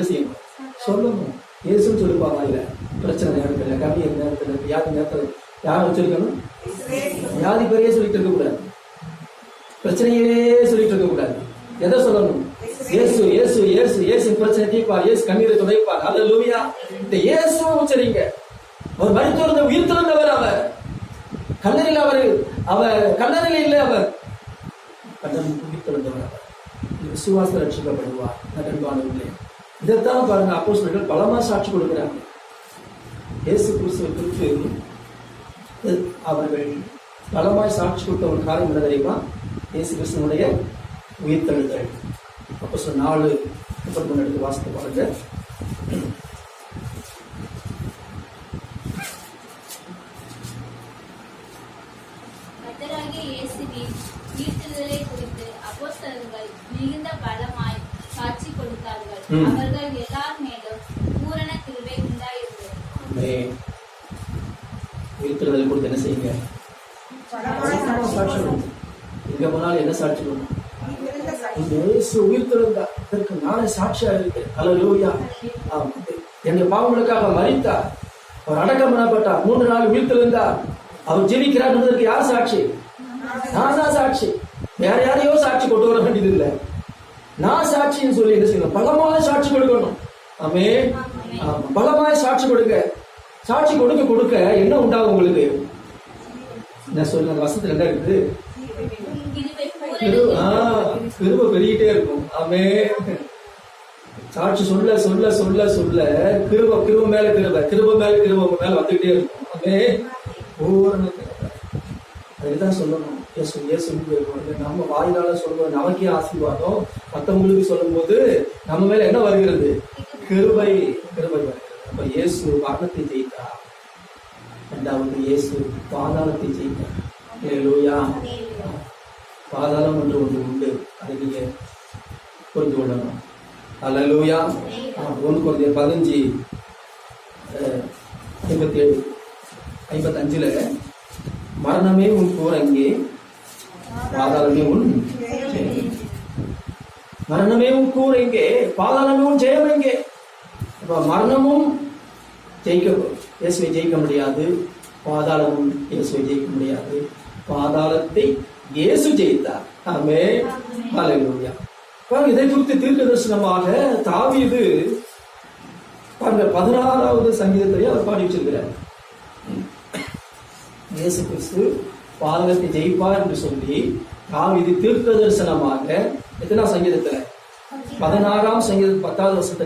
என்ன செய்யணும். சொல்லணும். இயேசுன்னு சொல்லுவாங்க இல்ல பிரச்சனை நேரத்துல கவிய நேரத்துல வியாதி நேரத்துல யார் வச்சிருக்கணும்? வியாதி பெரிய சொல்லிட்டு இருக்க கூடாது. பிரச்சனையே சொல்லிட்டு இருக்க கூடாது. எதை சொல்லணும்? இயேசு இயேசு இயேசு இயேசு பிரச்சனை தீர்ப்பார் இயேசு கண்ணீரை துடைப்பார். அல்ல லூவியா இந்த இயேசு உச்சரிங்க. அவர் மருத்துவர் உயிர் திறந்தவர் அவர். கல்லறையில் அவர் அவர் கல்லறையில் இல்லை அவர். கண்ணன் உயிர் திறந்தவர் அவர். விசுவாச ரட்சிக்கப்படுவார். நகன்பானவர்களே இதைத்தான் பாருங்க அப்போ சொல்லிட்டு பலமா சாட்சி கொடுக்கிறாங்க. இயேசு கிறிஸ்துவை குறித்து அவர்கள் பலமாய் சாட்சி கொடுத்த ஒரு காரியம் என்ன தெரியுமா? இயேசு கிறிஸ்துவனுடைய உயிர்த்தெழுதல். அப்போ சொல் நாலு முப்பத்தி மூணு எடுத்து வாசித்து பாருங்க. குறித்து அப்போ மிகுந்த பலம் அவர்கள் எல்லார் மேலும் பூரண கிருபை உண்டாயிருந்தது. உயிர்த்தெழுதல் கொடுத்து என்ன செய்யுங்க. எங்க போனாலும் என்ன சாட்சி இயேசு உயிர்த்தெழுந்தார் இதற்கு நானே சாட்சியா இருக்கேன் அல்லேலூயா ஆம். என்னுடைய பாவங்களுக்காக மறித்தார். அவர் அடக்கம் பண்ணப்பட்டார். மூன்று நாள் உயிர்த்தெழுந்தார். அவர் ஜீவிக்கிறார் என்பதற்கு யார் சாட்சி? நான் தான் சாட்சி. வேற யாரையோ சாட்சி கொண்டு வர வேண்டியது இல்லை நான் சாட்சின்னு சொல்லி என்ன செய்யணும்? பலமான சாட்சி கொடுக்கணும். ஆமே. பலമായ சாட்சி கொடுங்க. சாட்சி கொடுக்க கொடுக்க என்ன உண்டாகும் உங்களுக்கு? சொல்லுங்க அந்த வசத்துல என்ன இருக்குது? கிருபை பெருகிட்டே இருக்கும். ஆமே சாட்சி சொல்ல சொல்ல சொல்ல சொல்ல கிருப கிருப மேல கிருப கிருப மேல கிருப மேல வந்துகிட்டே இருக்கும். ஆமே கிருபை அதுதான் சொல்லணும். இயேசு இயேசுன்னு இருக்கணும். நம்ம வாயிலால சொல்லுவோம். நமக்கே ஆசீர்வாதம். மற்றவங்களுக்கு சொல்லும்போது நம்ம மேல என்ன வருகிறது? கிருபை கிருபை வருகிறது. அப்ப இயேசு மரணத்தை ஜெயித்தார். ரெண்டாவது இயேசு பாதாளத்தை ஜெயித்தார். ஹalleluya. பாதாளம் என்று ஒன்று உண்டு. அதை நீங்க புரிந்து கொள்ளணும். அலலூயா ஒன்று குறைந்த பதினஞ்சு ஐம்பத்தி ஏழு ஐம்பத்தஞ்சில் மரணமே உன் கூரங்கே இங்கே உன் ஜெயம். மரணமே உன் கூர் எங்கே? பாதாளமே உன் ஜெயம் எங்கே? அப்ப மரணமும் ஜெயிக்க இயேசுவை ஜெயிக்க முடியாது. பாதாளமும் இயேசுவை ஜெயிக்க முடியாது. பாதாளத்தை இயேசு ஜெயித்தார். ஆமே ஹalleluya. பாருங்க இதை குறித்து தீர்க்க தரிசனமாக தாவீது பாருங்க பதினாறாவது சங்கீதத்திலேயே அவர் பாடி வச்சிருக்கிறார். இயேசு கிறிஸ்து பாதகத்தை ஜெயிப்பார் என்று சொல்லி தாவீது தீர்க்க தரிசனமாக எத்தனா சங்கீதத்துல? பதினாறாம் சங்கீதம் பத்தாவது வருஷத்துல